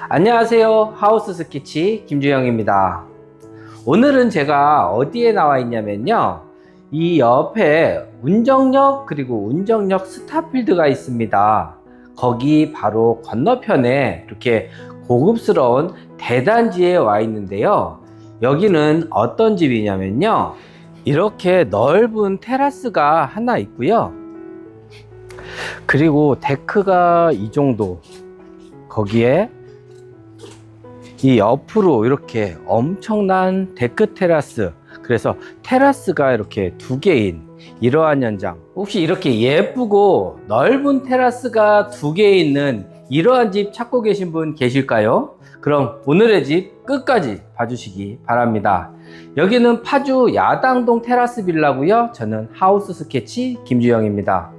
안녕하세요. 하우스 스케치 김주영입니다. 오늘은 제가 어디에 나와 있냐면요. 이 옆에 운정역 그리고 운정역 스타필드가 있습니다. 거기 바로 건너편에 이렇게 고급스러운 대단지에 와 있는데요. 여기는 어떤 집이냐면요. 이렇게 넓은 테라스가 하나 있고요. 그리고 데크가 이 정도. 거기에 이 옆으로 이렇게 엄청난 데크 테라스. 그래서 테라스가 이렇게 두 개인 이러한 현장. 혹시 이렇게 예쁘고 넓은 테라스가 두 개 있는 이러한 집 찾고 계신 분 계실까요? 그럼 오늘의 집 끝까지 봐주시기 바랍니다. 여기는 파주 야당동 테라스 빌라고요. 저는 하우스 스케치 김주영입니다.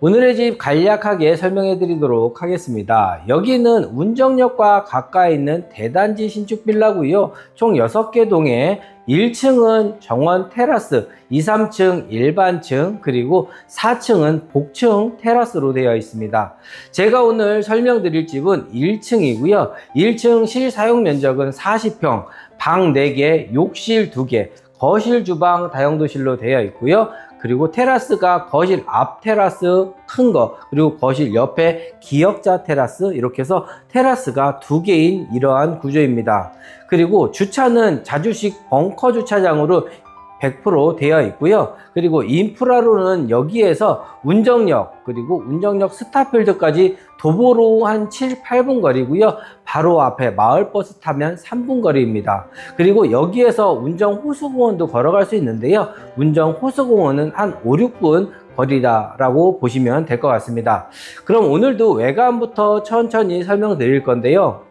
오늘의 집 간략하게 설명해 드리도록 하겠습니다. 여기는 운정역과 가까이 있는 대단지 신축 빌라고요. 총 6개 동에 1층은 정원 테라스, 2, 3층 일반층, 그리고 4층은 복층 테라스로 되어 있습니다. 제가 오늘 설명드릴 집은 1층이고요. 1층 실사용 면적은 40평, 방 4개, 욕실 2개, 거실, 주방, 다용도실로 되어 있고요. 그리고 테라스가 거실 앞 테라스 큰 거, 그리고 거실 옆에 기역자 테라스, 이렇게 해서 테라스가 두 개인 이러한 구조입니다. 그리고 주차는 자주식 벙커 주차장으로 100% 되어 있고요. 그리고 인프라로는 여기에서 운정역, 그리고 운정역 스타필드까지 도보로 한 7, 8분 거리고요. 바로 앞에 마을버스 타면 3분 거리입니다. 그리고 여기에서 운정 호수공원도 걸어갈 수 있는데요. 운정 호수공원은 한 5, 6분 거리다라고 보시면 될 것 같습니다. 그럼 오늘도 외관부터 천천히 설명드릴 건데요.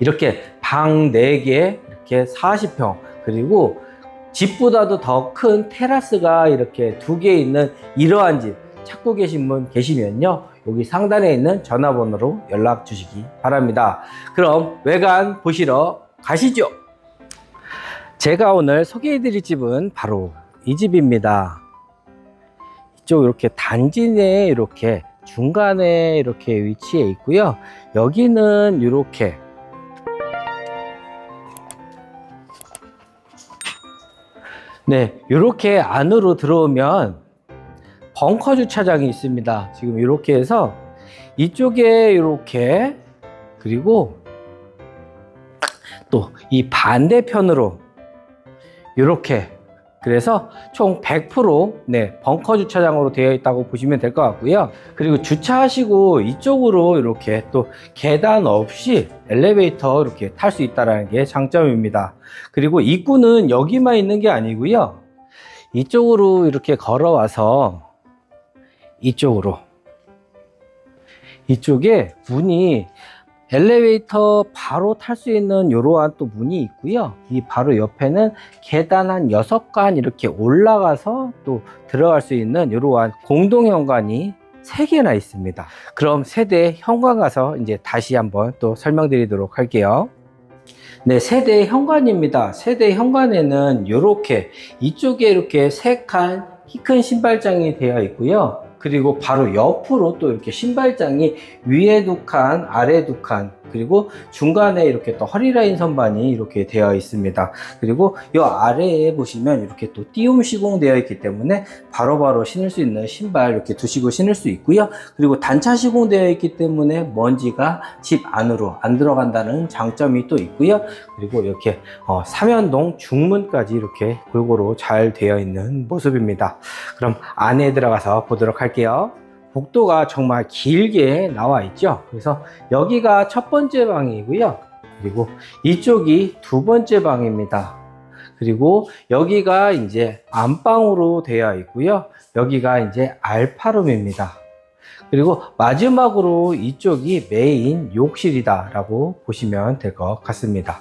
이렇게 방 4개, 이렇게 40평, 그리고 집보다도 더 큰 테라스가 이렇게 두 개 있는 이러한 집 찾고 계신 분 계시면요. 여기 상단에 있는 전화번호로 연락 주시기 바랍니다. 그럼 외관 보시러 가시죠. 제가 오늘 소개해 드릴 집은 바로 이 집입니다. 이쪽 이렇게 단지 내에 이렇게 중간에 이렇게 위치해 있고요. 여기는 이렇게 네, 이렇게 안으로 들어오면 벙커 주차장이 있습니다. 지금 이렇게 해서 이쪽에 이렇게 그리고 또 이 반대편으로 이렇게 그래서 총 100% 네, 벙커 주차장으로 되어 있다고 보시면 될 것 같고요. 그리고 주차하시고 이쪽으로 이렇게 또 계단 없이 엘리베이터 이렇게 탈 수 있다는 게 장점입니다. 그리고 입구는 여기만 있는 게 아니고요. 이쪽으로 이렇게 걸어와서 이쪽으로 이쪽에 문이 엘리베이터 바로 탈 수 있는 이러한 또 문이 있고요. 이 바로 옆에는 계단 한 6간 이렇게 올라가서 또 들어갈 수 있는 이러한 공동 현관이 3개나 있습니다. 그럼 세대 현관 가서 이제 다시 한번 또 설명드리도록 할게요. 네, 세대 현관입니다. 세대 현관에는 이렇게 이쪽에 이렇게 세 칸 키 큰 신발장이 되어 있고요. 그리고 바로 옆으로 또 이렇게 신발장이 위에 두 칸, 아래 두 칸, 그리고 중간에 이렇게 또 허리라인 선반이 이렇게 되어 있습니다. 그리고 이 아래에 보시면 이렇게 또 띄움 시공되어 있기 때문에 바로 바로 신을 수 있는 신발 이렇게 두시고 신을 수 있고요. 그리고 단차 시공되어 있기 때문에 먼지가 집 안으로 안 들어간다는 장점이 또 있고요. 그리고 이렇게 어, 삼연동 중문까지 이렇게 골고루 잘 되어 있는 모습입니다. 그럼 안에 들어가서 보도록 할게요. 복도가 정말 길게 나와 있죠. 그래서 여기가 첫 번째 방이고요. 그리고 이쪽이 두 번째 방입니다. 그리고 여기가 이제 안방으로 되어 있고요. 여기가 이제 알파룸입니다. 그리고 마지막으로 이쪽이 메인 욕실이다 라고 보시면 될 것 같습니다.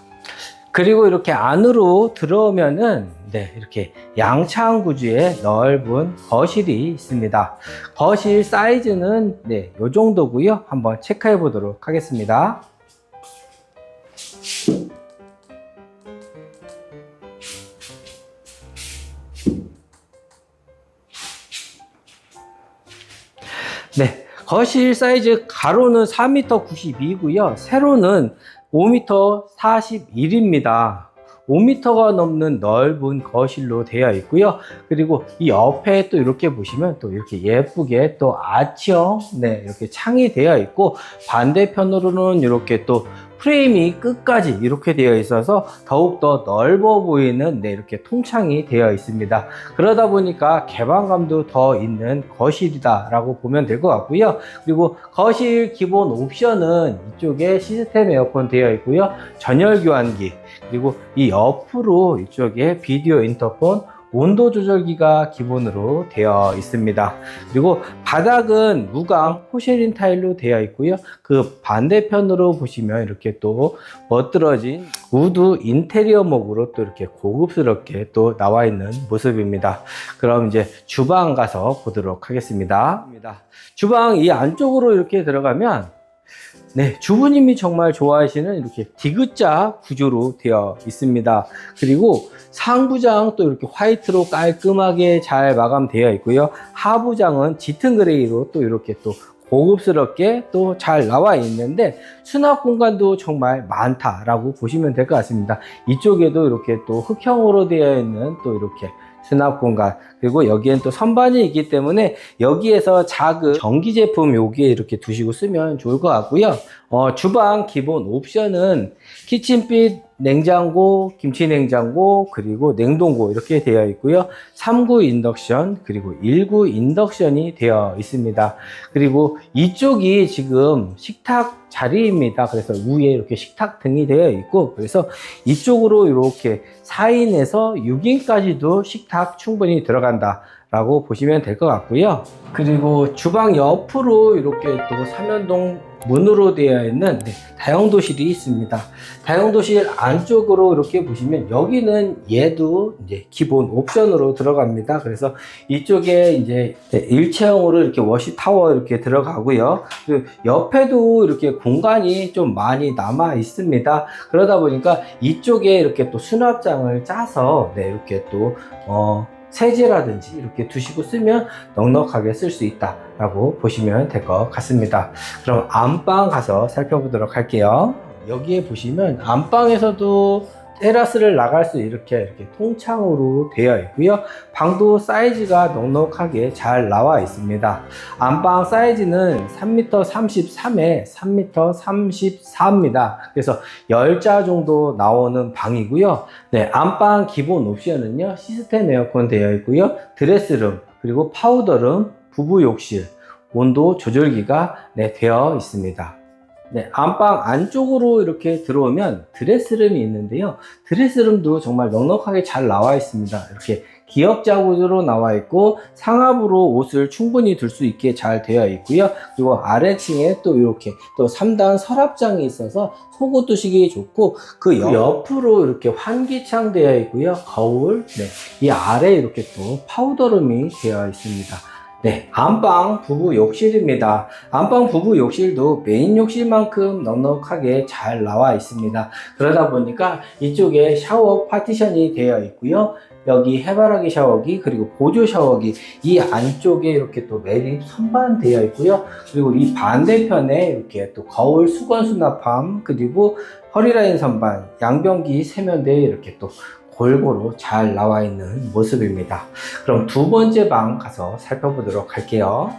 그리고 이렇게 안으로 들어오면은 네, 이렇게 양창구주의 넓은 거실이 있습니다. 거실 사이즈는 네, 요 정도고요. 한번 체크해 보도록 하겠습니다. 네, 거실 사이즈 가로는 4m 92고요. 세로는 5m 41입니다. 5m가 넘는 넓은 거실로 되어 있고요. 그리고 이 옆에 또 이렇게 보시면 또 이렇게 예쁘게 또 아치형 네, 이렇게 창이 되어 있고 반대편으로는 이렇게 또 프레임이 끝까지 이렇게 되어 있어서 더욱더 넓어 보이는 네, 이렇게 통창이 되어 있습니다. 그러다 보니까 개방감도 더 있는 거실이다 라고 보면 될 것 같고요. 그리고 거실 기본 옵션은 이쪽에 시스템 에어컨 되어 있고요. 전열 교환기 그리고 이 옆으로 이쪽에 비디오 인터폰 온도 조절기가 기본으로 되어 있습니다. 그리고 바닥은 무광 포쉐린 타일로 되어 있고요. 그 반대편으로 보시면 이렇게 또 멋들어진 우드 인테리어 목으로 또 이렇게 고급스럽게 또 나와 있는 모습입니다. 그럼 이제 주방 가서 보도록 하겠습니다. 주방 이 안쪽으로 이렇게 들어가면 네, 주부님이 정말 좋아하시는 이렇게 디귿자 구조로 되어 있습니다. 그리고 상부장 또 이렇게 화이트로 깔끔하게 잘 마감되어 있고요. 하부장은 짙은 그레이로 또 이렇게 또 고급스럽게 또 잘 나와 있는데 수납 공간도 정말 많다라고 보시면 될 것 같습니다. 이쪽에도 이렇게 또 흑형으로 되어 있는 또 이렇게 수납 공간 그리고 여기엔 또 선반이 있기 때문에 여기에서 작은 전기 제품 여기에 이렇게 두시고 쓰면 좋을 것 같고요. 어, 주방 기본 옵션은 키친빛 냉장고, 김치 냉장고, 그리고 냉동고 이렇게 되어 있고요. 3구 인덕션, 그리고 1구 인덕션이 되어 있습니다. 그리고 이쪽이 지금 식탁 자리입니다. 그래서 위에 이렇게 식탁 등이 되어 있고, 그래서 이쪽으로 이렇게 4인에서 6인까지도 식탁 충분히 들어간다. 라고 보시면 될 것 같고요. 그리고 주방 옆으로 이렇게 또 삼연동 문으로 되어 있는 네, 다용도실이 있습니다. 다용도실 안쪽으로 이렇게 보시면 여기는 얘도 이제 기본 옵션으로 들어갑니다. 그래서 이쪽에 이제 네, 일체형으로 이렇게 워시 타워 이렇게 들어가고요. 그리고 옆에도 이렇게 공간이 좀 많이 남아 있습니다. 그러다 보니까 이쪽에 이렇게 또 수납장을 짜서 네, 이렇게 또 어, 세제라든지 이렇게 두시고 쓰면 넉넉하게 쓸 수 있다라고 보시면 될 것 같습니다. 그럼 안방 가서 살펴보도록 할게요. 여기에 보시면 안방에서도 테라스를 나갈 수 이렇게 이렇게 통창으로 되어 있고요. 방도 사이즈가 넉넉하게 잘 나와 있습니다. 안방 사이즈는 3m 33에 3m 34입니다. 그래서 10자 정도 나오는 방이고요. 네, 안방 기본 옵션은요. 시스템 에어컨 되어 있고요. 드레스룸, 그리고 파우더룸, 부부 욕실, 온도 조절기가 네, 되어 있습니다. 네, 안방 안쪽으로 이렇게 들어오면 드레스룸이 있는데요. 드레스룸도 정말 넉넉하게 잘 나와 있습니다. 이렇게 기역 자 구조로 나와 있고 상압으로 옷을 충분히 둘 수 있게 잘 되어 있고요. 그리고 아래층에 또 이렇게 또 3단 서랍장이 있어서 속옷 두시기 좋고 그 옆으로 이렇게 환기창 되어 있고요. 거울, 네, 이 아래 이렇게 또 파우더룸이 되어 있습니다. 네, 안방 부부 욕실입니다. 안방 부부 욕실도 메인 욕실만큼 넉넉하게 잘 나와 있습니다. 그러다 보니까 이쪽에 샤워 파티션이 되어 있고요. 여기 해바라기 샤워기 그리고 보조 샤워기 이 안쪽에 이렇게 또 매립 선반 되어 있고요. 그리고 이 반대편에 이렇게 또 거울 수건 수납함 그리고 허리라인 선반 양변기 세면대에 이렇게 또 골고루 잘 나와 있는 모습입니다. 그럼 두 번째 방 가서 살펴보도록 할게요.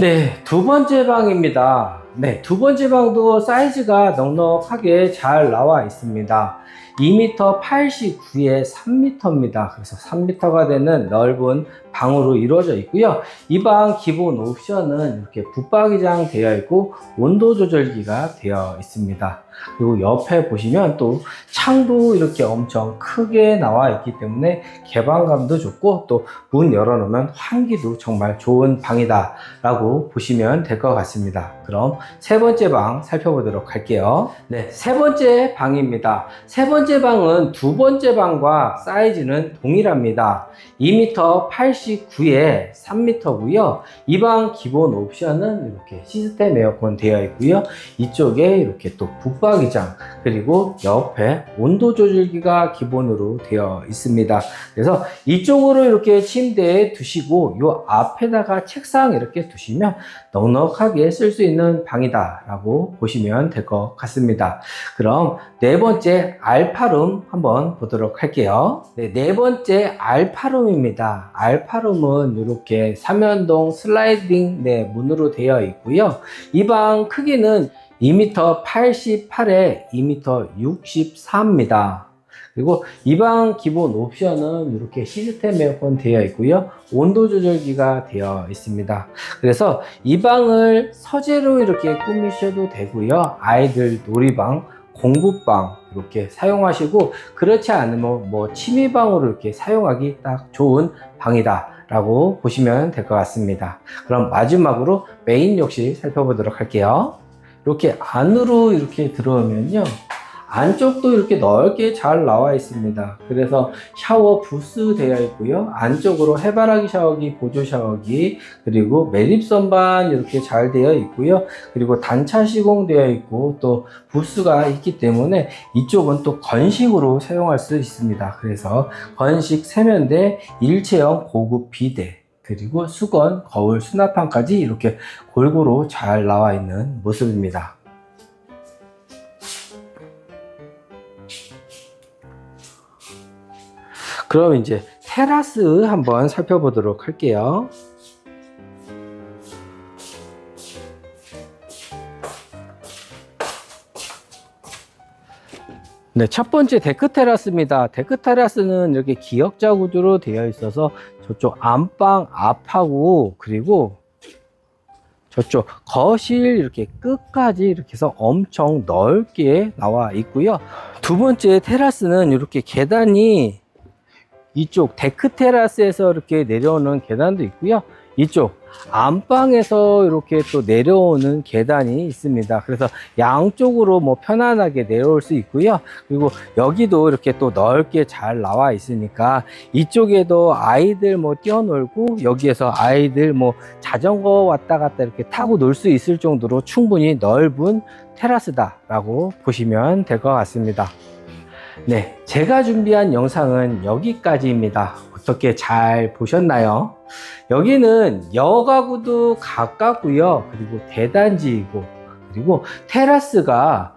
네, 두 번째 방입니다. 네, 두 번째 방도 사이즈가 넉넉하게 잘 나와 있습니다. 2m 89에 3m입니다. 그래서 3m가 되는 넓은 방으로 이루어져 있고요. 이 방 기본 옵션은 이렇게 붙박이장 되어 있고 온도 조절기가 되어 있습니다. 그리고 옆에 보시면 또 창도 이렇게 엄청 크게 나와 있기 때문에 개방감도 좋고 또 문 열어놓으면 환기도 정말 좋은 방이다 라고 보시면 될 것 같습니다. 그럼 세 번째 방 살펴보도록 할게요. 네, 세 번째 방입니다. 세 번째 방은 두 번째 방과 사이즈는 동일합니다. 2m 89에 3m고요. 이 방 기본 옵션은 이렇게 시스템 에어컨 되어 있고요. 이쪽에 이렇게 또 소화기장 그리고 옆에 온도 조절기가 기본으로 되어 있습니다. 그래서 이쪽으로 이렇게 침대에 두시고 요 앞에다가 책상 이렇게 두시면 넉넉하게 쓸 수 있는 방이다라고 보시면 될 것 같습니다. 그럼 네 번째 알파룸 한번 보도록 할게요. 네, 네 번째 알파룸입니다. 알파룸은 이렇게 삼연동 슬라이딩 네, 문으로 되어 있고요. 이 방 크기는 2m 88에 2m 64입니다. 그리고 이방 기본 옵션은 이렇게 시스템 에어컨 되어 있고요. 온도 조절기가 되어 있습니다. 그래서 이 방을 서재로 이렇게 꾸미셔도 되고요. 아이들 놀이방, 공부방 이렇게 사용하시고 그렇지 않으면 뭐 취미방으로 이렇게 사용하기 딱 좋은 방이다. 라고 보시면 될 것 같습니다. 그럼 마지막으로 메인 욕실 살펴보도록 할게요. 이렇게 안으로 이렇게 들어오면요. 안쪽도 이렇게 넓게 잘 나와 있습니다. 그래서 샤워 부스 되어 있고요. 안쪽으로 해바라기 샤워기, 보조 샤워기, 그리고 매립 선반 이렇게 잘 되어 있고요. 그리고 단차 시공 되어 있고 또 부스가 있기 때문에 이쪽은 또 건식으로 사용할 수 있습니다. 그래서 건식 세면대, 일체형 고급 비대, 그리고 수건, 거울, 수납판까지 이렇게 골고루 잘 나와 있는 모습입니다. 그럼 이제 테라스 한번 살펴보도록 할게요. 네, 첫 번째 데크 테라스입니다. 데크 테라스는 이렇게 기역자 구조로 되어 있어서 저쪽 안방 앞하고 그리고 저쪽 거실 이렇게 끝까지 이렇게 해서 엄청 넓게 나와 있고요. 두 번째 테라스는 이렇게 계단이 이쪽 데크 테라스에서 이렇게 내려오는 계단도 있고요. 이쪽 안방에서 이렇게 또 내려오는 계단이 있습니다. 그래서 양쪽으로 뭐 편안하게 내려올 수 있고요. 그리고 여기도 이렇게 또 넓게 잘 나와 있으니까 이쪽에도 아이들 뭐 뛰어놀고 여기에서 아이들 뭐 자전거 왔다 갔다 이렇게 타고 놀 수 있을 정도로 충분히 넓은 테라스다라고 보시면 될 것 같습니다. 네, 제가 준비한 영상은 여기까지입니다. 어떻게 잘 보셨나요? 여기는 여가구도 가깝고요. 그리고 대단지이고 그리고 테라스가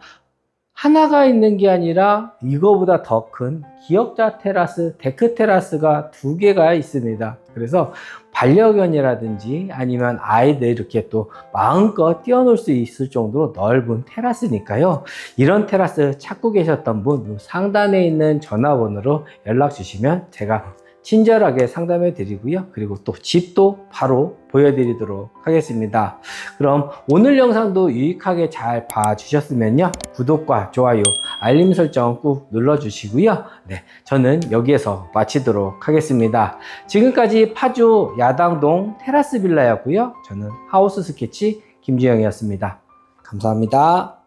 하나가 있는 게 아니라 이거보다 더 큰 기역자 테라스, 데크 테라스가 두 개가 있습니다. 그래서 반려견이라든지 아니면 아이들 이렇게 또 마음껏 뛰어놀 수 있을 정도로 넓은 테라스니까요. 이런 테라스 찾고 계셨던 분 상단에 있는 전화번호로 연락 주시면 제가 친절하게 상담해 드리고요. 그리고 또 집도 바로 보여드리도록 하겠습니다. 그럼 오늘 영상도 유익하게 잘 봐주셨으면요. 구독과 좋아요, 알림 설정 꾹 눌러주시고요. 네, 저는 여기에서 마치도록 하겠습니다. 지금까지 파주 야당동 테라스 빌라였고요. 저는 하우스 스케치 김주영이었습니다. 감사합니다.